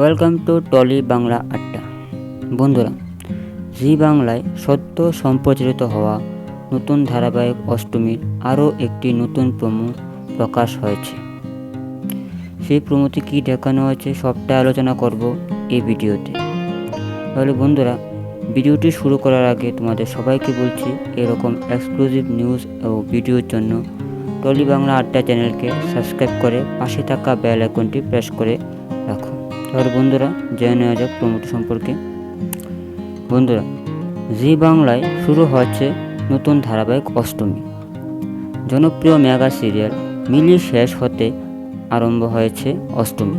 Welcome to trolley Bangla আড্ডা বন্ধুরা, জি বাংলায় সত্য সম্প্রচারিত হওয়া নতুন ধারাবাহিক অষ্টমীর আরও একটি নতুন প্রোমো প্রকাশ হয়েছে। সেই প্রমোতে কী দেখানো হয়েছে সবটা আলোচনা করব এই ভিডিওতে। তাহলে বন্ধুরা, ভিডিওটি শুরু করার আগে তোমাদের সবাইকে বলছি, এরকম এক্সক্লুসিভ নিউজ ও ভিডিওর জন্য টলি বাংলা আড্ডা চ্যানেলকে সাবস্ক্রাইব করে পাশে থাকা বেল আইকনটি প্রেস করে তাহলে বন্ধুরা, জেনে নেওয়া যাক প্রমোট সম্পর্কে। বন্ধুরা, জি বাংলায় শুরু হচ্ছে নতুন ধারাবাহিক অষ্টমী। জনপ্রিয় মেগা সিরিয়াল মিলি শেষ হতে আরম্ভ হয়েছে অষ্টমী।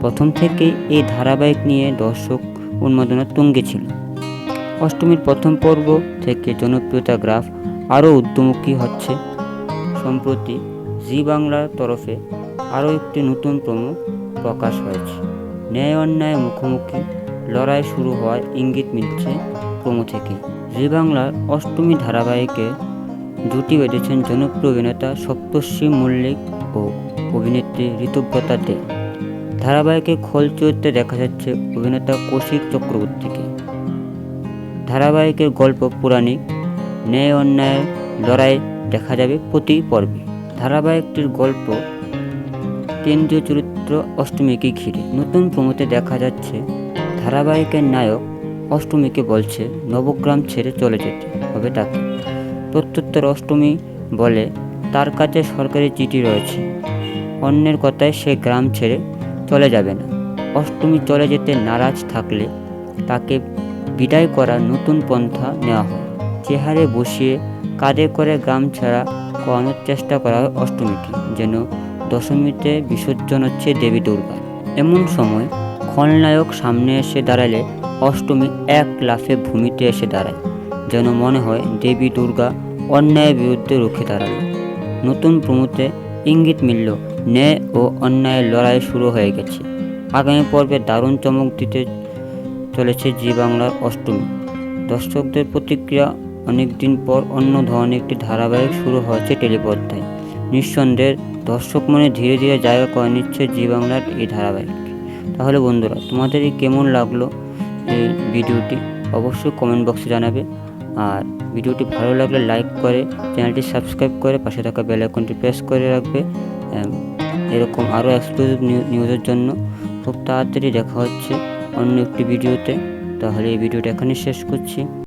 প্রথম থেকেই এই ধারাবাহিক নিয়ে দর্শক উন্মাদনা তুঙ্গে ছিল। অষ্টমীর প্রথম পর্ব থেকে জনপ্রিয়তা গ্রাফ আরও ঊর্ধ্বমুখী হচ্ছে। সম্প্রতি জি বাংলার তরফে আরও একটি নতুন প্রমো প্রকাশ হয়েছে। ন্যায় অন্যায় মুখোমুখি লড়াই শুরু হওয়ার ইঙ্গিত মিলছে প্রমো থেকে। জি বাংলার অষ্টমী ধারাবাহিকে জুটি বেঁধেছেন জনপ্রিয় অভিনেতা সপ্তর্ষি মল্লিক ও অভিনেত্রী ঋতুব্রতা দে। ধারাবাহিকে খোল চরিত্রে দেখা যাচ্ছে অভিনেতা কৌশিক চক্রবর্তীকে। ধারাবাহিকের গল্প পৌরাণিক ন্যায় অন্যায়ের লড়াই দেখা যাবে প্রতি পর্বে। ধারাবাহিকটির গল্প কেন্দ্রীয় চরিত্র অষ্টমীকে ঘিরে নতুন প্রমোতে দেখা যাচ্ছে, ধারাবাহিকের নায়ক অষ্টমীকে বলছে, নবগ্রাম ছেড়ে চলে যেতে হবে তাকে। প্রত্যুত্তর অষ্টমী বলে, তার কাছে সরকারি চিঠি রয়েছে। অন্যের কথায় সে গ্রাম ছেড়ে চলে যাবে না। অষ্টমী চলে যেতে নারাজ থাকলে তাকে বিদায় করার নতুন পন্থা নেওয়া হয় চেহারে বসিয়ে কাঁধে করে গ্রাম ছাড়া করানোর চেষ্টা করা হয় অষ্টমীকে, যেন দশমীতে বিসর্জন হচ্ছে দেবী দুর্গা। এমন সময় খলনায়ক সামনে এসে দাঁড়ালে অষ্টমী এক লাফে ভূমিতে এসে দাঁড়ায়। যেন মনে হয় দেবী দুর্গা অন্যায়ের বিরুদ্ধে রুখে দাঁড়াল। নতুন প্রমোতে ইঙ্গিত মিলল, ন্যায় ও অন্যায়ের লড়াই শুরু হয়ে গেছে। আগামী পর্বে দারুণ চমক দিতে চলেছে জি বাংলার অষ্টমী। দর্শকদের প্রতিক্রিয়া অনেকদিন পর অন্য ধরনের একটি ধারাবাহিক শুরু হয়েছে টেলিপর্দায়। নিঃসন্দেহে দর্শক মনে ধীরে ধীরে জায়গা করে নিচ্ছে জি বাংলার এই ধারাবাহিক। তাহলে বন্ধুরা, তোমাদের এই কেমন লাগল এই ভিডিওটি? অবশ্যই কমেন্ট বক্সে জানাবে। আর ভিডিওটি ভালো লাগলে লাইক করে চ্যানেলটি সাবস্ক্রাইব করে পাশে থাকা বেল আইকনটি প্রেস করে রাখবে। এরকম আরও এক্সক্লুসিভ নিউজের জন্য। খুব তাড়াতাড়ি দেখা হচ্ছে অন্য একটি ভিডিওতে তাহলে এই ভিডিওটা এখানে শেষ করছি।